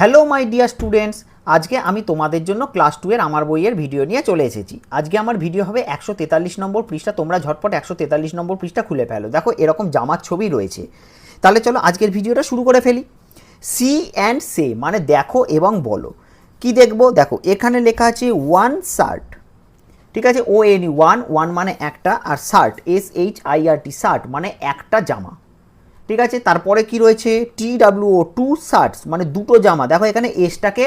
Hello my dear students, আজকে আমি তোমাদের জন্য ক্লাস টু এর আমার বইয়ের ভিডিও নিয়ে চলে এসেছি। আজকে আমার ভিডিও হবে একশো তেতাল্লিশ নম্বর পৃষ্ঠা, তোমরা ঝটপট একশো তেতাল্লিশ নম্বর পৃষ্ঠা খুলে ফেলো। দেখো, এরকম জামার ছবি রয়েছে। তাহলে চলো আজকের ভিডিওটা শুরু করে ফেলি। সি অ্যান্ড সে মানে দেখো এবং বলো। কি দেখব? দেখো, এখানে লেখা আছে ওয়ান শার্ট ঠিক আছে? ও এন ওয়ান ওয়ান মানে একটা, আর shirt S H I R T shirt মানে একটা জামা। ঠিক আছে? তারপরে কি রয়েছে? T W O two shirts মানে দুটো জামা। দেখো, এখানে এসটাকে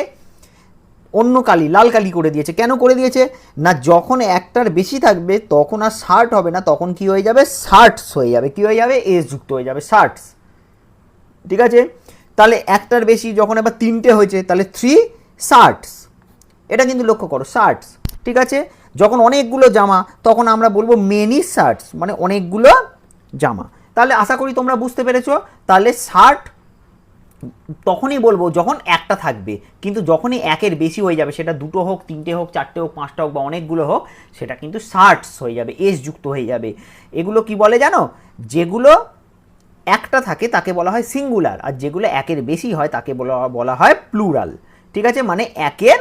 অন্য কালি লাল কালি করে দিয়েছে। কেন করে দিয়েছে? না, যখন একটার বেশি থাকবে, তখন আর শার্ট হবে না, তখন কি হয়ে যাবে? শার্টস হয়ে যাবে। কি হয়ে যাবে? এস যুক্ত হয়ে যাবে, শার্টস। ঠিক আছে? তাহলে একটার বেশি যখন এবার তিনটে হয়েছে, তাহলে থ্রি শার্টস। এটা কিন্তু লক্ষ্য করো, শার্টস। ঠিক আছে? যখন অনেকগুলো জামা, তখন আমরা বলব মেনি শার্টস মানে অনেকগুলো জামা। তাহলে আশা করি তোমরা বুঝতে পেরেছ। তাহলে শার্ট তখনই বলব যখন একটা থাকবে, কিন্তু যখনই একের বেশি হয়ে যাবে, সেটা দুটো হোক, তিনটে হোক, চারটে হোক, পাঁচটা হোক বা অনেকগুলো হোক, সেটা কিন্তু শার্টস হয়ে যাবে এস যুক্ত হয়ে যাবে। এগুলো কি বলে জানো? যেগুলো একটা থাকে, তাকে বলা হয় সিঙ্গুলার আর যেগুলো একের বেশি হয়, তাকে বলা বলা হয় প্লুরাল ঠিক আছে? মানে একের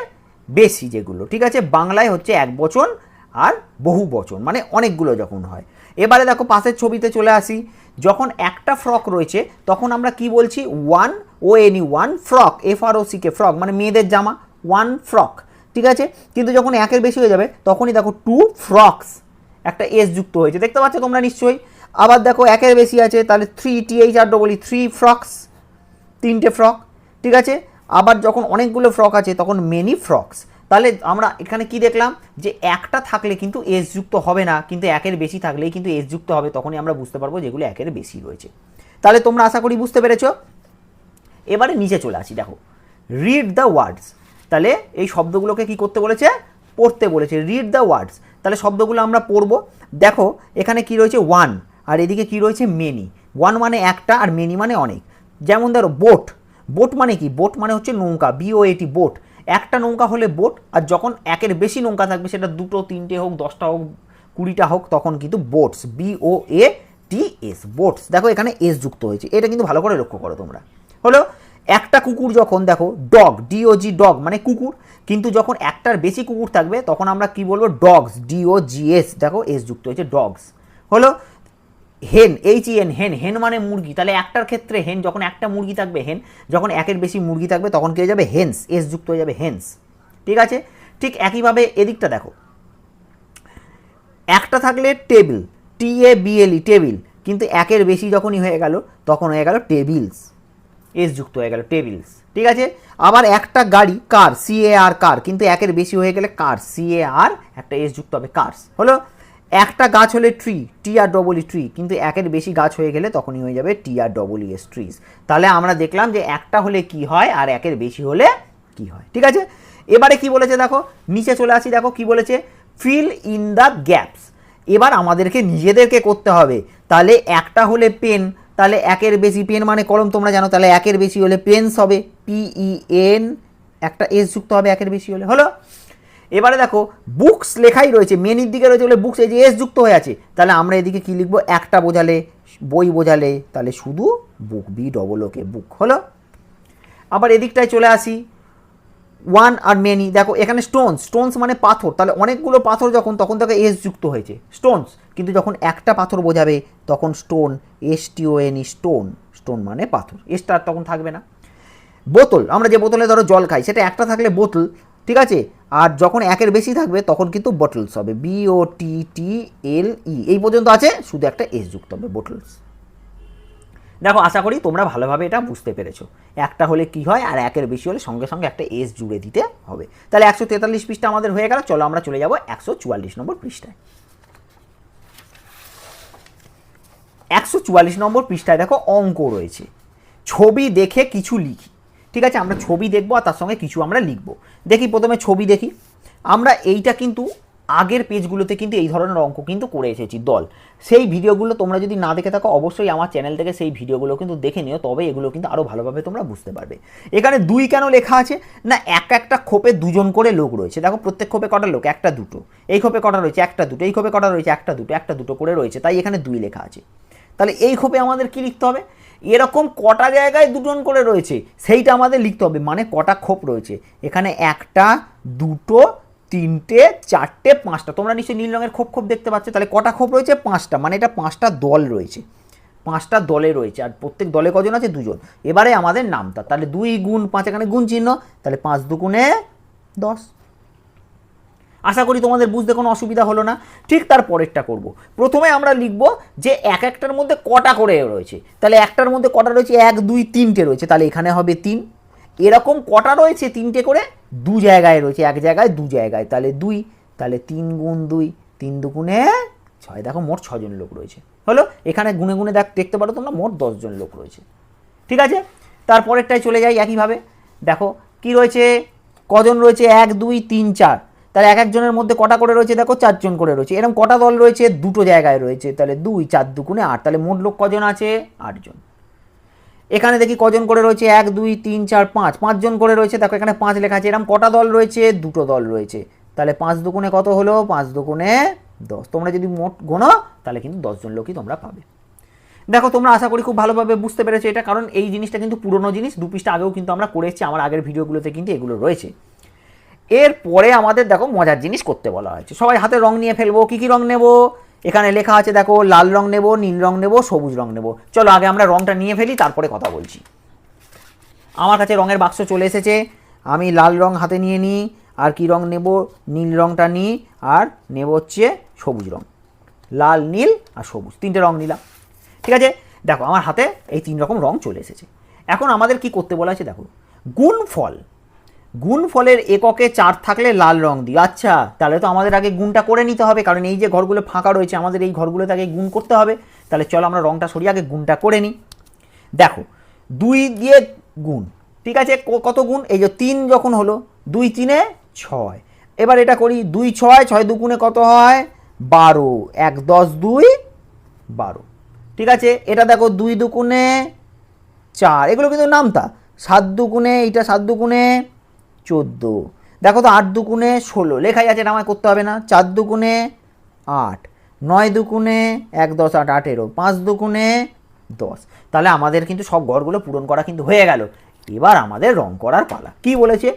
বেশি যেগুলো। ঠিক আছে? বাংলায় হচ্ছে এক বচন আর বহু বচন মানে অনেকগুলো যখন হয়। এবারে দেখো পাশের ছবিতে চলে আসি। যখন একটা ফ্রক রয়েছে, তখন আমরা কি বলছি? One or any one frock F R O C K frock মানে মেয়েদের জামা ওয়ান ফ্রক ঠিক আছে? কিন্তু যখন একের বেশি হয়ে যাবে, তখনই দেখো টু ফ্রকস একটা এস যুক্ত হয়েছে। দেখতে পাচ্ছ তোমরা নিশ্চয়ই? আবার দেখো একের বেশি আছে, তাহলে three T H R double three frocks তিনটে ফ্রক ঠিক আছে? আবার যখন অনেকগুলো ফ্রক আছে, তখন মেনি ফ্রকস তাহলে আমরা এখানে কি দেখলাম? যে একটা থাকলে কিন্তু এস যুক্ত হবে না, কিন্তু একের বেশি থাকলেই কিন্তু এস যুক্ত হবে, তখনই আমরা বুঝতে পারব যেগুলো একের বেশি রয়েছে। তাহলে তোমরা আশা করি বুঝতে পেরেছ? এবারে নিচে চলে আসি, দেখো। রিড দ্য ওয়ার্ডস তাহলে এই শব্দগুলোকে কি করতে বলেছে? পড়তে বলেছে। রিড দ্য ওয়ার্ডস তাহলে শব্দগুলো আমরা পড়ব। দেখো, এখানে কি রয়েছে? ওয়ান আর এদিকে কি রয়েছে? মেনি ওয়ান মানে একটা আর মেনি মানে অনেক। যেমন ধরো বোট বোট মানে কি? বোট মানে হচ্ছে নৌকা। বিও এটি বোট একটা নৌকা হলে বোট, আর যখন একের বেশি নৌকা থাকবে, সেটা দুটো, তিনটে হোক, দশটা হোক, কুড়িটা হোক, তখন কিন্তু boats B O A T S boats দেখো, এখানে এস যুক্ত হয়েছে। এটা কিন্তু ভালো করে লক্ষ্য করো তোমরা। হলো, একটা কুকুর যখন, দেখো ডগ ডিওজি ডগ মানে কুকুর। কিন্তু যখন একটার বেশি কুকুর থাকবে, তখন আমরা কি বলব? Dogs D O G S দেখো এস যুক্ত হয়েছে ডগস হলো হেন এইচ এন হেন হেন মানে মুরগি। তাহলে একটার ক্ষেত্রে হেন, যখন একটা মুরগি থাকবে হেন, যখন একের বেশি মুরগি থাকবে, তখন কি হয়ে যাবে? হেন্স এস যুক্ত হয়ে যাবে হেন্স ঠিক আছে? ঠিক একইভাবে এদিকটা দেখো। একটা থাকলে table T A B L E table কিন্তু একের বেশি যখনই হয়ে গেল, তখন হয়ে গেল টেবিলস এস যুক্ত হয়ে গেল টেবিলস ঠিক আছে? আবার একটা গাড়ি কার সি এ আর কার কিন্তু একের বেশি হয়ে গেলে কার সি এ আর একটা এস যুক্ত হবে কার্স হলো? একটা গাছ হলে tree T R double E tree কিন্তু একের বেশি গাছ হয়ে গেলে তখনই হয়ে যাবে T R double E S trees তাহলে আমরা দেখলাম যে একটা হলে কি হয় আর একের বেশি হলে কি হয়, ঠিক আছে? এবারে কি বলেছে দেখো? নিচে চলে আসি, দেখো কি বলেছে? ফিল ইন দ্য গ্যাপস এবার আমাদেরকে নিজেদেরকে করতে হবে। তাহলে একটা হলে পেন তাহলে একের বেশি পেন মানে কলম তোমরা জানো, তাহলে একের বেশি হলে পেন্স হবে। পিই এন একটা এস যুক্ত হবে একের বেশি হলে। হলো? এবারে দেখো বুকস লেখাই রয়েছে মেনির দিকে রয়েছে বলে বুকস এই যে এস যুক্ত হয়ে আছে। তাহলে আমরা এদিকে কি লিখব? একটা বোঝালে, বই বোঝালে, তাহলে শুধু বুক বি ডবল ওকে বুক হলো? আবার এদিকটায় চলে আসি। ওয়ান আর মেনি দেখো, এখানে স্টোনস স্টোনস মানে পাথর। তাহলে অনেকগুলো পাথর যখন, তখন তাকে এস যুক্ত হয়েছে। স্টোনস কিন্তু যখন একটা পাথর বোঝাবে, তখন stone S T O N stone stone মানে পাথর। এসটা তখন থাকবে না। বোতল, আমরা যে বোতলে ধরো জল খাই, সেটা একটা থাকলে বোতল ঠিক আছে? আর যখন একের বেশি থাকবে, তখন কিন্তু বটলস হবে। বিও টি টি এল ই এই পর্যন্ত আছে, শুধু একটা এস যুক্ত হবে বোটলস দেখো, আশা করি তোমরা ভালোভাবে এটা বুঝতে পেরেছ। একটা হলে কি হয়, আর একের বেশি হলে সঙ্গে সঙ্গে একটা এস জুড়ে দিতে হবে। তাহলে একশো তেতাল্লিশ পৃষ্ঠা আমাদের হয়ে গেল, চলো আমরা চলে যাব একশো চুয়াল্লিশ নম্বর পৃষ্ঠায়। একশো চুয়াল্লিশ নম্বর পৃষ্ঠায় দেখো অঙ্ক রয়েছে। ছবি দেখে কিছু লিখি। ঠিক আছে, আমরা ছবি দেখব আর তার সঙ্গে কিছু আমরা লিখব। দেখি, প্রথমে ছবি দেখি। আমরা এইটা কিন্তু আগের পেজগুলোতে কিন্তু এই ধরনের অঙ্ক কিন্তু করে এসেছি, দল। সেই ভিডিওগুলো তোমরা যদি না দেখে থাকো, অবশ্যই আমার চ্যানেল থেকে সেই ভিডিওগুলো কিন্তু দেখে নিও, তবে এগুলো কিন্তু আরও ভালোভাবে তোমরা বুঝতে পারবে। এখানে দুই কেন লেখা আছে? না, এক একটা খোপে দুজন করে লোক রয়েছে। দেখো, প্রত্যেক খোপে কটা লোক? একটা দুটো। এই খোপে কটা রয়েছে? একটা দুটো। এই খোপে কটা রয়েছে? একটা দুটো। একটা দুটো করে রয়েছে। তাই এখানে দুই লেখা আছে। তাহলে এই খোপে আমাদের কি লিখতে হবে? এরকম কটা জায়গায় দুজন করে রয়েছে, সেইটা আমাদের লিখতে হবে। মানে কটা খোপ রয়েছে। এখানে একটা, দুটো, তিনটে, চারটে, পাঁচটা। তোমরা নিশ্চয়ই নীল রঙের খোপ খোপ দেখতে পাচ্ছ। তাহলে কটা খোপ রয়েছে? পাঁচটা। মানে এটা পাঁচটা দল রয়েছে। পাঁচটা দলে রয়েছে। আর প্রত্যেক দলে কজন আছে? দুজন। এবারে আমাদের নামতা। তাহলে দুই গুণ পাঁচ এখানে গুণ চিহ্ন। তাহলে পাঁচ দুগুণে দশ। আশা করি তোমাদের বুঝতে কোনো অসুবিধা হলো না। ঠিক তার পরেরটা করব। প্রথমে আমরা লিখব যে এক একটার মধ্যে কটা করে রয়েছে। তাহলে একটার মধ্যে কটা রয়েছে? এক, দুই, তিনটে রয়েছে। তাহলে এখানে হবে তিন। এরকম কটা রয়েছে তিনটে করে? দু জায়গায় রয়েছে। এক জায়গায়, দু জায়গায়। তাহলে দুই, তাহলে তিন গুণ দুই, তিন দুগুণে ছয়। দেখো, মোট ছজন লোক রয়েছে। হলো? এখানে গুনে গুনে দেখ, দেখতে পারো তোমরা, মোট দশজন লোক রয়েছে। ঠিক আছে? তারপরেরটায় চলে যাই একইভাবে। দেখো, কি রয়েছে? কজন রয়েছে? এক, দুই, তিন, চার। তাহলে এক একজনের মধ্যে কটা করে রয়েছে দেখো? চারজন করে রয়েছে। এরকম কটা দল রয়েছে? দুটো জায়গায় রয়েছে। তাহলে দুই, চার দুগুণে আট। তাহলে মোট লোক কজন আছে? আটজন। এখানে দেখি কজন করে রয়েছে? এক, দুই, তিন, চার, পাঁচ। পাঁচজন করে রয়েছে। দেখো এখানে পাঁচ লেখা আছে। এরকম কটা দল রয়েছে? দুটো দল রয়েছে। তাহলে পাঁচ দুগুণে কত হলো? পাঁচ দুগুণে দশ। তোমরা যদি মোট গোনো, তাহলে কিন্তু দশজন লোকই তোমরা পাবে। দেখো, তোমরা আশা করি খুব ভালোভাবে বুঝতে পেরেছ এটা। কারণ এই জিনিসটা কিন্তু পুরনো জিনিস। দু পৃষ্ঠা আগেও কিন্তু আমরা করে এসেছি। আমার আগের ভিডিওগুলোতে কিন্তু এগুলো রয়েছে। এরপরে আমাদের দেখো মজার জিনিস করতে বলা হয়েছে। সবাই হাতে রং নিয়ে ফেলব, কী কী রং নেব? এখানে লেখা আছে দেখো, লাল রং নেব, নীল রং নেব, সবুজ রং নেব। চলো আগে আমরা রংটা নিয়ে ফেলি, তারপরে কথা বলছি। আমার কাছে রঙের বাক্স চলে এসেছে। আমি লাল রং হাতে নিয়ে নিই, আর কি রং নেব? নীল রংটা নিই, আর নেব হচ্ছে সবুজ রং। লাল, নীল আর সবুজ, তিনটে রং নিলাম। ঠিক আছে? দেখো, আমার হাতে এই তিন রকম রং চলে এসেছে। এখন আমাদের কি করতে বলা আছে দেখো? গুণফল। গুণফলের এককে চার থাকলে লাল রং দিই। আচ্ছা তাহলে তো আমাদের আগে গুণটা করে নিতে হবে, কারণ এই যে ঘরগুলো ফাঁকা রয়েছে, আমাদের এই ঘরগুলোতে আগে গুণ করতে হবে। তাহলে চলো আমরা রংটা সরিয়ে আগে গুণটা করে নিই। দেখো, দুই দিয়ে গুণ, ঠিক আছে? কত গুণ? এই যে তিন যখন হলো, দুই তিনে ছয়। এবার এটা করি, দুই ছয় ছয় দুগুণে কত হয়? বারো। এক, দশ, দুই, বারো। ঠিক আছে? এটা দেখো, দুই দুগুণে চার। এগুলো কিন্তু নামতা। সাত দুগুণে, এইটা সাত দুগুণে চোদ্দ। দেখো তো আট দুগুণে ষোলো, লেখাই আছে আমায় করতে হবে না। চার দুগুণে আট, নয় দুগুণে এক দশ, আট, আঠেরো, পাঁচ দুগুণে দশ। তাহলে আমাদের কিন্তু সব ঘরগুলো পূরণ করা কিন্তু হয়ে গেল। এবার আমাদের রং করার পালা। কি বলেছে?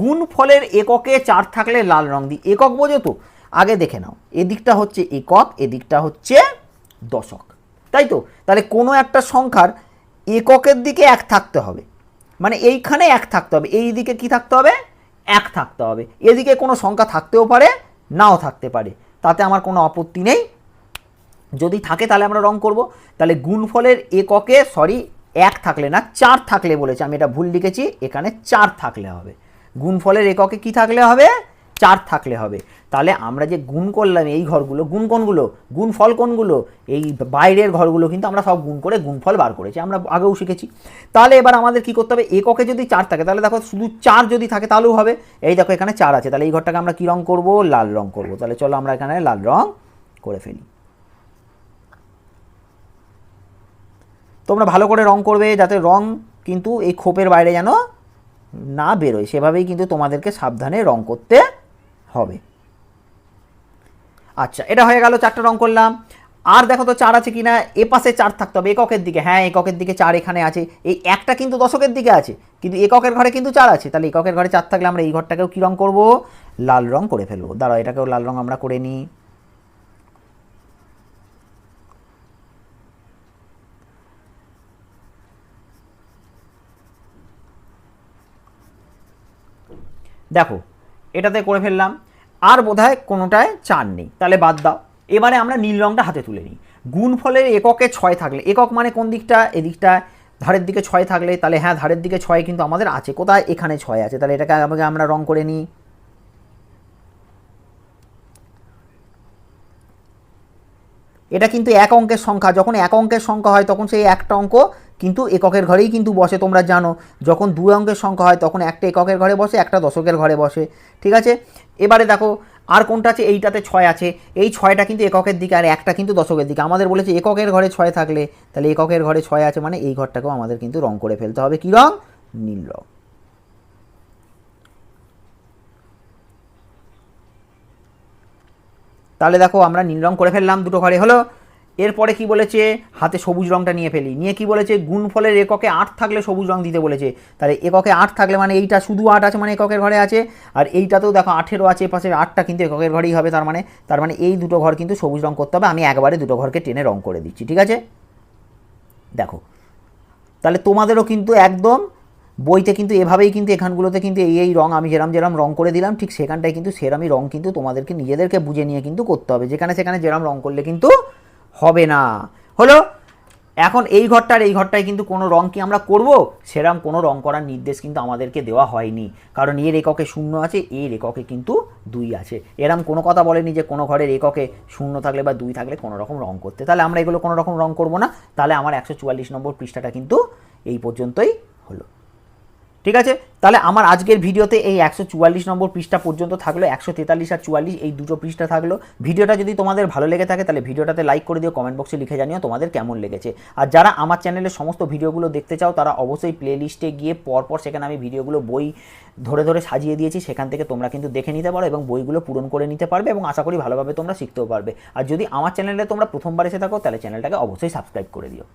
গুণ ফলের এককে চার থাকলে লাল রং দিই একক বোঝো তো? আগে দেখে নাও। এদিকটা হচ্ছে একক, এদিকটা হচ্ছে দশক। তাই তো? তাহলে কোনো একটা সংখ্যার এককের দিকে এক থাকতে হবে। মানে এইখানে এক থাকতে হবে এই দিকে কি থাকতে হবে? এক থাকতে হবে। এদিকে কোনো সংখ্যা থাকতেও পারে, নাও থাকতে পারে। তাতে আমার কোনো আপত্তি নেই। যদি থাকে তাহলে আমরা রং করব। তাহলে গুণফলের এককে সরি এক থাকলে না, চার থাকলে বলেছে, আমি এটা ভুল লিখেছি, এখানে চার থাকলে হবে। গুণফলের এককে কি থাকলে হবে? চার থাকলে হবে। তাহলে আমরা যে গুণ করলাম এই ঘরগুলো, গুণ কোনগুলো? গুণফল কোনগুলো? এই বাইরের ঘরগুলো কিন্তু আমরা সব গুণ করে গুণফল বার করেছি, আমরা আগেও শিখেছি। তাহলে এবার আমাদের কি করতে হবে? এককে যদি চার থাকে, তাহলে দেখো শুধু চার যদি থাকে তাহলেও হবে। এই দেখো এখানে চার আছে, তাহলে এই ঘরটাকে আমরা কী রং করব? লাল রং করব। তাহলে চলো আমরা এখানে লাল রং করে ফেলি। তোমরা ভালো করে রং করবে যাতে রং কিন্তু এই খোপের বাইরে যেন না বেরোয়। সেভাবেই কিন্তু তোমাদেরকে সাবধানে রং করতে হবে। আচ্ছা এটা হয়ে গেল, চারটা রং করলাম। আর দেখো তো চার আছে কিনা এ পাশে চার থাকতে হবে, এককের দিকে। হ্যাঁ এককের দিকে চার এখানে আছে। এই একটা কিন্তু দশকের দিকে আছে, কিন্তু এককের ঘরে কিন্তু চার আছে। তাহলে এককের ঘরে চার থাকলে আমরা এই ঘরটাকেও কী রং করব? লাল রং করে ফেলব। দাঁড়াও, এটাকেও লাল রং আমরা করে নিই। দেখো এটাতে করে ফেললাম। আর বোধহয় কোনোটায় চার নেই। তাহলে বাদ দাও। এবারে আমরা নীল রংটা হাতে তুলে নিই। গুণফলের এককে ছয় থাকলে, একক মানে কোন দিকটা? এদিকটা ধারের দিকে ছয় থাকলে, তাহলে হ্যাঁ ধারের দিকে ছয় কিন্তু আমাদের আছে। কোথায়? এখানে ছয় আছে। তাহলে এটাকে আমাকে আমরা রং করে নিই। এটা কিন্তু এক অঙ্কের সংখ্যা। যখন এক অঙ্কের সংখ্যা হয়, তখন সেই একটা অঙ্ক কিন্তু এককের ঘরেই কিন্তু বসে, তোমরা জানো। যখন দু অঙ্কের সংখ্যা হয়, তখন একটা এককের ঘরে বসে, একটা দশকের ঘরে বসে। ঠিক আছে? এবারে দেখো, আর কোনটা আছে? এইটাতে ছয় আছে। এই ছয়টা কিন্তু এককের দিকে, আর একটা কিন্তু দশকের দিকে। আমাদের বলেছে এককের ঘরে ছয় থাকলে, তাহলে এককের ঘরে ছয় আছে মানে এই ঘরটাকেও আমাদের কিন্তু রং করে ফেলতে হবে। কী রং? নীল রং। তাহলে দেখো, আমরা নীল রং করে ফেললাম, দুটো ঘরে হলো। এরপরে কি বলেছে? হাতে সবুজ রংটা নিয়ে ফেলি। নিয়ে কি বলেছে? গুণফলের এককে আট থাকলে সবুজ রং দিতে বলেছে। তাহলে এককে আট থাকলে মানে এইটা শুধু আট আছে মানে এককের ঘরে আছে। আর এইটাতেও দেখো আঠেরো আছে, পাশে আটটা কিন্তু এককের ঘরেই হবে। তার মানে তার মানে এই দুটো ঘর কিন্তু সবুজ রং করতে হবে। আমি একবারে দুটো ঘরকে টেনে রং করে দিচ্ছি, ঠিক আছে? দেখো। তাহলে তোমাদেরও কিন্তু একদম বইতে কিন্তু এভাবেই কিন্তু এখানগুলোতে কিন্তু এই এই রং আমি যেরম যেরম রং করে দিলাম, ঠিক সেখানটায় কিন্তু সেরামই রং কিন্তু তোমাদেরকে নিজেদেরকে বুঝে নিয়ে কিন্তু করতে হবে। যেখানে সেখানে যেরম রং করলে কিন্তু হবে না। হলো? এখন এই ঘরটার এই ঘরটায় কিন্তু কোনো রং কি আমরা করব? সেরাম কোনো রং করার নির্দেশ কিন্তু আমাদেরকে দেওয়া হয়নি। কারণ এর এককে শূন্য আছে, এর এককে কিন্তু দুই আছে। এরম কোনো কথা বলেনি যে কোনো ঘরের এককে শূন্য থাকলে বা দুই থাকলে কোনো রকম রং করতে। তাহলে আমরা এগুলো কোনো রকম রং করব না। তাহলে আমার একশো চুয়াল্লিশ নম্বর পৃষ্ঠাটা কিন্তু এই পর্যন্তই হলো। ঠিক আছে? তাহলে আমার আজকের ভিডিওতে এই একশো চুয়াল্লিশ নম্বর পৃষ্ঠা পর্যন্ত থাকল, একশো তেতাল্লিশ আর চুয়াল্লিশ এই দুটো পৃষ্ঠা থাকল। ভিডিওটা যদি তোমাদের ভালো লেগে থাকে, তাহলে ভিডিওটাতে লাইক করে দিও কমেন্ট বক্সে লিখে জানিও তোমাদের কেমন লেগেছে। আর যারা আমার চ্যানেলের সমস্ত ভিডিওগুলো দেখতে চাও, তারা অবশ্যই প্লে লিস্টে গিয়ে পরপর সেখানে আমি ভিডিওগুলো বই ধরে ধরে সাজিয়ে দিয়েছি, সেখান থেকে তোমরা কিন্তু দেখে নিতে পারো এবং বইগুলো পূরণ করে নিতে পারবে এবং আশা করি ভালোভাবে তোমরা শিখতেও পারবে। আর যদি আমার চ্যানেলে তোমরা প্রথমবার এসে থাকো, তাহলে চ্যানেলটাকে অবশ্যই সাবস্ক্রাইব করে দিও।